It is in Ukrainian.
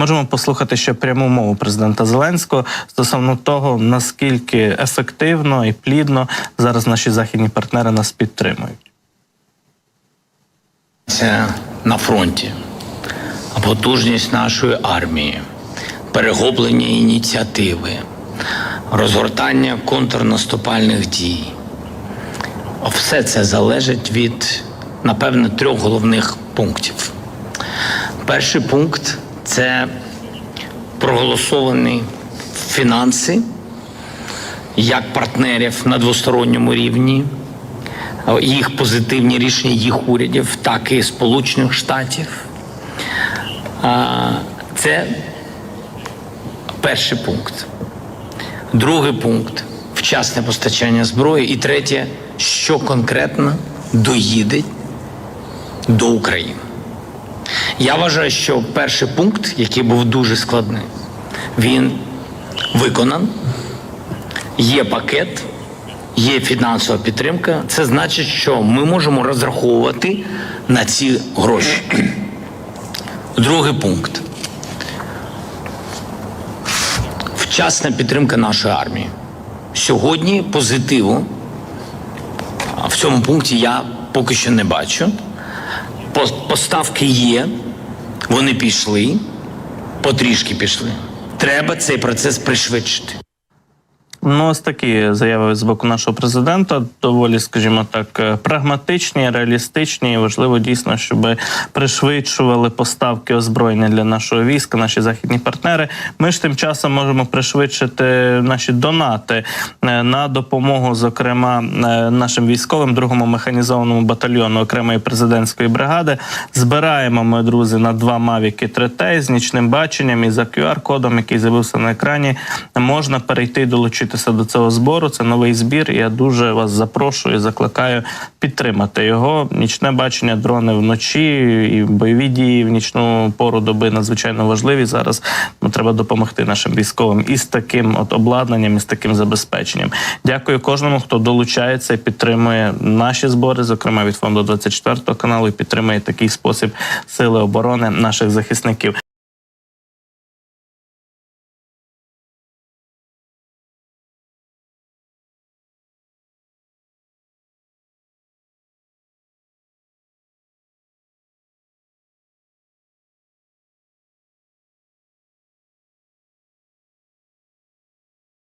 можемо послухати ще пряму мову президента Зеленського стосовно того, наскільки ефективно і плідно зараз наші західні партнери нас підтримують. Це на фронті, потужність нашої армії, перехоплення ініціативи, розгортання контрнаступальних дій. Все це залежить від, напевно, трьох головних пунктів. Перший пункт це проголосовані фінанси як партнерів на двосторонньому рівні, їх позитивні рішення їх урядів, так і Сполучених Штатів. Це перший пункт. Другий пункт вчасне постачання зброї. І третє, що конкретно доїде до України. Я вважаю, що перший пункт, який був дуже складний, він виконан. Є пакет, є фінансова підтримка. Це значить, що ми можемо розраховувати на ці гроші. Другий пункт. Вчасна підтримка нашої армії. Сьогодні позитиву в цьому пункті я поки що не бачу. По- Поставки є, вони пішли, потрішки пішли. Треба цей процес пришвидшити. Ну, ось такі заяви з боку нашого президента доволі, скажімо так, е, прагматичні, реалістичні. І важливо дійсно, щоб пришвидшували поставки озброєння для нашого війська, наші західні партнери. Ми ж тим часом можемо пришвидшити наші донати е, на допомогу, зокрема, е, нашим військовим, другому механізованому батальйону окремої президентської бригади. Збираємо ми, друзі, на два мавіки 3T з нічним баченням і за QR-кодом, який з'явився на екрані, можна перейти і долучитися до цього збору. Це новий збір. Я дуже вас запрошую, закликаю підтримати його. Нічне бачення, дрони вночі і бойові дії в нічну пору доби надзвичайно важливі. Зараз ну, треба допомогти нашим військовим із таким от обладнанням, і з таким забезпеченням. Дякую кожному, хто долучається і підтримує наші збори, зокрема від фонду 24 каналу, і підтримує такий спосіб сили оборони наших захисників.